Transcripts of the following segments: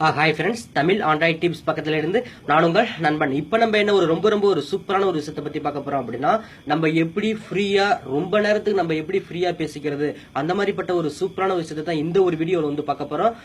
Hi friends Tamil android tips பக்கத்தில் இருந்து நான் உங்கள் நண்பன். இப்போ நம்ம என்ன ஒரு ரொம்ப ரொம்ப ஒரு சூப்பரான ஒரு விஷயத்தை பற்றி பார்க்க போகிறோம் அப்படின்னா நம்ம எப்படி ஃப்ரீயாக ரொம்ப நேரத்துக்கு நம்ம எப்படி ஃப்ரீயாக பேசிக்கிறது அந்த மாதிரிப்பட்ட ஒரு சூப்பரான விஷயத்தை தான் இந்த ஒரு வீடியோவில் வந்து பார்க்க போகிறோம்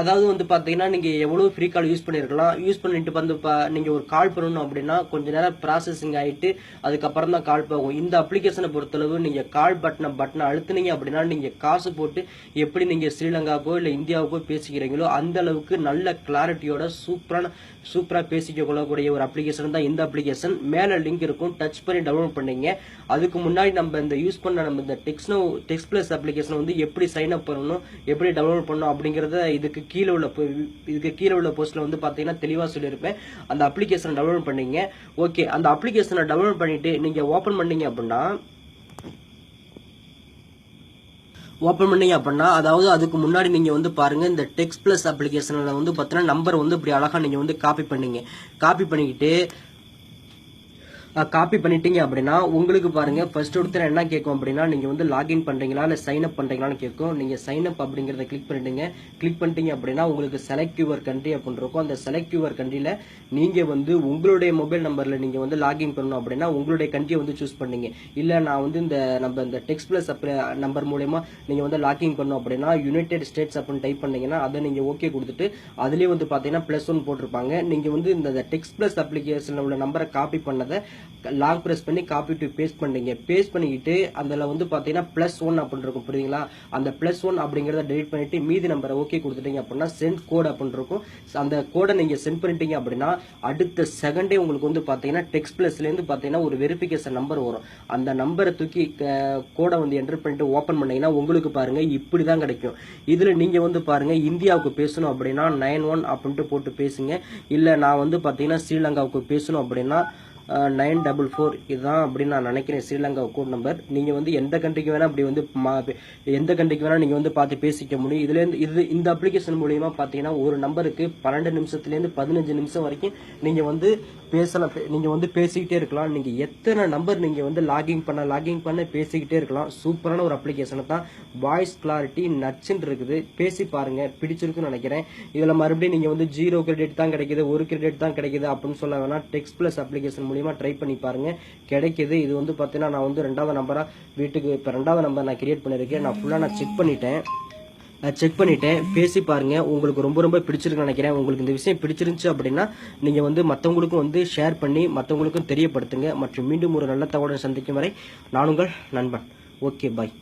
அதாவது வந்து பார்த்தீங்கன்னா நீங்கள் எவ்வளோ ஃப்ரீ கால் யூஸ் பண்ணியிருக்கலாம் யூஸ் பண்ணிட்டு வந்து பா- ஒரு கால் பண்ணணும் அப்படின்னா கொஞ்ச நேரம் ப்ராசஸிங் ஆகிட்டு அதுக்கப்புறம் தான் கால் போகும். இந்த அப்ளிகேஷனை பொறுத்தளவு நீங்கள் கால் பட்டனை பட்டனை அழுத்துனீங்க அப்படின்னா நீங்கள் காசு போட்டு எப்படி நீங்கள் ஸ்ரீலங்காவுக்கோ இல்லை இந்தியாவுக்கோ பேசிக்கிறீங்களோ அந்த அளவுக்கு நல்ல கிளாரிட்டியோட சூப்பரான சூப்பராக பேசிக்க கொள்ளக்கூடிய ஒரு அப்ளிகேஷன் தான் இந்த அப்ளிகேஷன் மேலே லிங்க் இருக்கும். டச் பண்ணி டவுன்லோட் பண்ணீங்க. அதுக்கு முன்னாடி நம்ம இந்த யூஸ் பண்ண நம்ம இந்த டெக்ஸ்னோ டெக்ஸ் பிளஸ் அப்ளிகேஷன் வந்து எப்படி சைன் அப் பண்ணணும் எப்படி டவுன்லோட் பண்ணணும் அப்படிங்கிறத இதுக்கு கீழே உள்ள இதுக்கு கீழே உள்ள போஸ்ட்டில் வந்து பார்த்தீங்கன்னா தெளிவாக சொல்லியிருப்பேன். அந்த அப்ளிகேஷனை டவுன்லோட் பண்ணீங்க. ஓகே அந்த அப்ளிகேஷனை டவுன்லோட் பண்ணிவிட்டு நீங்கள் ஓப்பன் பண்ணீங்க அப்படின்னா ஓப்பன் பண்ணீங்க அப்படின்னா அதாவது அதுக்கு முன்னாடி நீங்கள் வந்து பாருங்கள் இந்த டெக்ஸ்ட் ப்ளஸ் அப்ளிகேஷனில் வந்து பார்த்தீங்கன்னா நம்பர் வந்து இப்படி அழகாக நீங்கள் வந்து காப்பி பண்ணீங்க. காப்பி பண்ணிக்கிட்டு காப்பி பண்ணிட்டீங்க அப்படின்னா உங்களுக்கு பாருங்க ஃபர்ஸ்ட் ஒருத்தர் என்ன கேட்கும் அப்படின்னா நீங்க வந்து லாகின் பண்றீங்களா இல்ல சைன் அப் பண்றீங்களான்னு கேட்கும் நீங்க சைன் அப் அப்படிங்கறத கிளிக் பண்ணிட்டீங்க கிளிக் பண்ணிட்டீங்க அப்படின்னா உங்களுக்கு செலக்ட் யுவர் கண்ட்ரி அப்படின்னு இருக்கும். அந்த செலக்ட் யுவர் கண்ட்ரில நீங்க வந்து உங்களுடைய மொபைல் நம்பர்ல நீங்க வந்து லாகின் பண்ணணும் அப்படின்னா உங்களுடைய கண்ட்ரியை வந்து சூஸ் பண்ணீங்க. இல்ல நான் வந்து இந்த நம்ம இந்த டெக்ஸ்ட் பிளஸ் நம்பர் மூலயமா நீங்க வந்து லாகின் பண்ணணும் அப்படின்னா யுனைடெட் ஸ்டேட்ஸ் அப்படின்னு டைப் பண்ணீங்கன்னா அதை நீங்க ஓகே கொடுத்துட்டு அதுலேயே வந்து பாத்தீங்கன்னா பிளஸ் ஒன் போட்டிருப்பாங்க. நீங்க வந்து இந்த டெக்ஸ்ட் பிளஸ் அப்ளிகேஷனில் உள்ள நம்பரை காப்பி பண்ணதை லாங் ப்ரெஸ் பண்ணி காப்பி டு பேஸ்ட் பண்ணீங்க பேஸ்ட் பண்ணிக்கிட்டு அதில் வந்து பார்த்தீங்கன்னா ப்ளஸ் ஒன் அப்படின்னு இருக்கும் புரியுதுங்களா? அந்த ப்ளஸ் ஒன் அப்படிங்கிறத டெலிட் பண்ணிட்டு மீதி நம்பரை ஓகே கொடுத்துட்டீங்க அப்படின்னா சென்ட் கோட் அப்படின்னு இருக்கும். அந்த கோடை நீங்கள் சென்ட் பண்ணிட்டீங்க அப்படின்னா அடுத்த செகண்டே உங்களுக்கு வந்து பார்த்தீங்கன்னா டெக்ஸ்ட் ப்ளஸ்லேருந்து பார்த்தீங்கன்னா ஒரு வெரிஃபிகேஷன் நம்பர் வரும். அந்த நம்பரை தூக்கி கோடை வந்து என்டர் பண்ணிட்டு ஓப்பன் பண்ணீங்கன்னா உங்களுக்கு பாருங்கள் இப்படி தான் கிடைக்கும். இதில் நீங்கள் வந்து பாருங்கள் இந்தியாவுக்கு பேசணும் அப்படின்னா நைன் ஒன் அப்படின்ட்டு போட்டு பேசுங்க. இல்லை நான் வந்து பார்த்தீங்கன்னா ஸ்ரீலங்காவுக்கு பேசணும் அப்படின்னா நைன் டபுள் ஃபோர் இதுதான் அப்படின்னு நான் நினைக்கிறேன். ஸ்ரீலங்கா கோட் நம்பர் நீங்கள் வந்து எந்த கண்ட்ரிக்கு வேணால் அப்படி வந்து மா- எந்த கண்ட்ரிக்கு வேணால் நீங்கள் வந்து பார்த்து பேசிக்க முடியும். இதுலேருந்து இது இந்த அப்ளிகேஷன் மூலியமா பார்த்தீங்கன்னா ஒரு நம்பருக்கு பன்னெண்டு நிமிஷத்துலேருந்து பதினஞ்சு நிமிஷம் வரைக்கும் நீங்கள் வந்து பேசலாம். நீங்கள் வந்து பேசிக்கிட்டே இருக்கலாம். நீங்கள் எத்தனை நம்பர் நீங்கள் வந்து லாகிங் பண்ண லாகிங் பண்ண பேசிக்கிட்டே இருக்கலாம். சூப்பரான ஒரு அப்ளிகேஷனை தான். வாய்ஸ் கிளாரிட்டி நச்சுன்னு இருக்குது. பேசி பாருங்கள் பிடிச்சிருக்குன்னு நினைக்கிறேன். இதில் மறுபடியும் நீங்கள் வந்து ஜீரோ கிரெடிட் தான் கிடைக்குது ஒரு கிரெடிட் தான் கிடைக்குது அப்படின்னு சொல்ல வேணால் டெக்ஸ்ட் ப்ளஸ் அப்ளிகேஷன் மூலம் ட்ரை பண்ணி பாருங்கள் கிடைக்கிது. இது வந்து பார்த்தீங்கன்னா நான் வந்து ரெண்டாவது நம்பராக வீட்டுக்கு இப்போ ரெண்டாவது நம்பர் நான் கிரியேட் பண்ணியிருக்கேன் நான் ஃபுல்லாக நான் செக் பண்ணிட்டேன். செக் பண்ணிவிட்டேன் பேசி பாருங்கள் உங்களுக்கு ரொம்ப ரொம்ப பிடிச்சிருக்குன்னு நினைக்கிறேன். உங்களுக்கு இந்த விஷயம் பிடிச்சிருந்துச்சு அப்படின்னா நீங்கள் வந்து மற்றவங்களுக்கும் வந்து ஷேர் பண்ணி மற்றவங்களுக்கும் தெரியப்படுத்துங்க. மற்றும் மீண்டும் ஒரு நல்ல தகவலுடன் சந்திக்கும் வரை நான் உங்கள் நண்பன். Okay bye